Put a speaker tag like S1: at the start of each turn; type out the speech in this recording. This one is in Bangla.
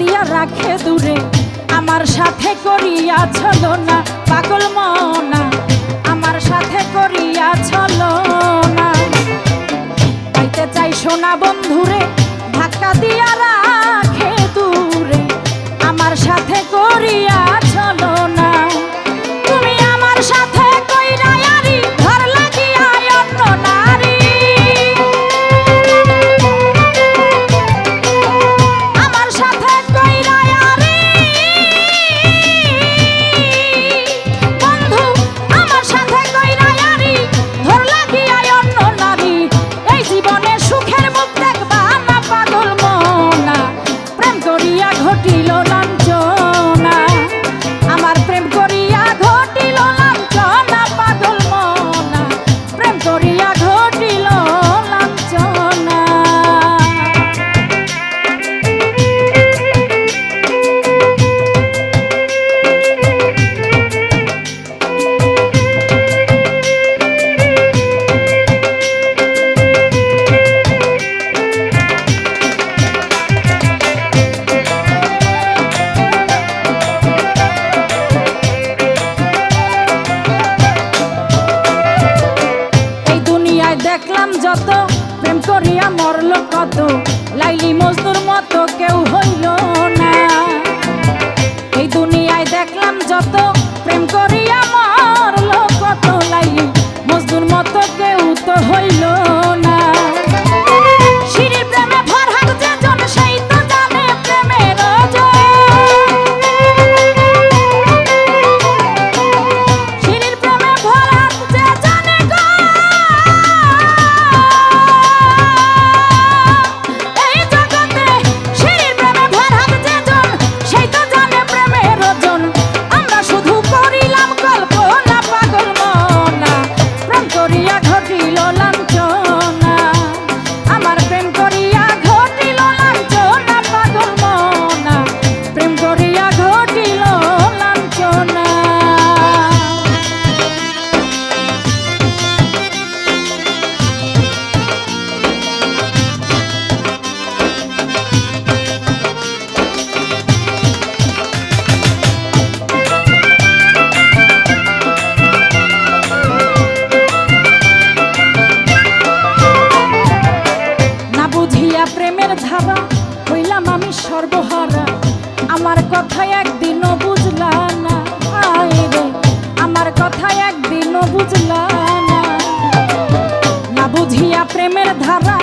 S1: দিয়া রাখে দূরে, আমার সাথে করিয়া চলো না। পাগল মনা, আমার সাথে করিয়া চলো না। পাইতে চাই সোনা বন্ধুরে, ধাক্কা দিয়া রাখে দূরে, আমার সাথে করিয়া চলো না। তুমি আমার সাথে মতো লাইলি মজদুর মতো কেউ হইল না। এই দুনিয়ায় দেখলাম যত প্রেম করিয়া ধারা হইলাম আমি সর্বহারা। আমার কথা একদিনও বুঝলা না আমার কথা একদিনও বুঝলা না। না বুঝিয়া প্রেমের ধারা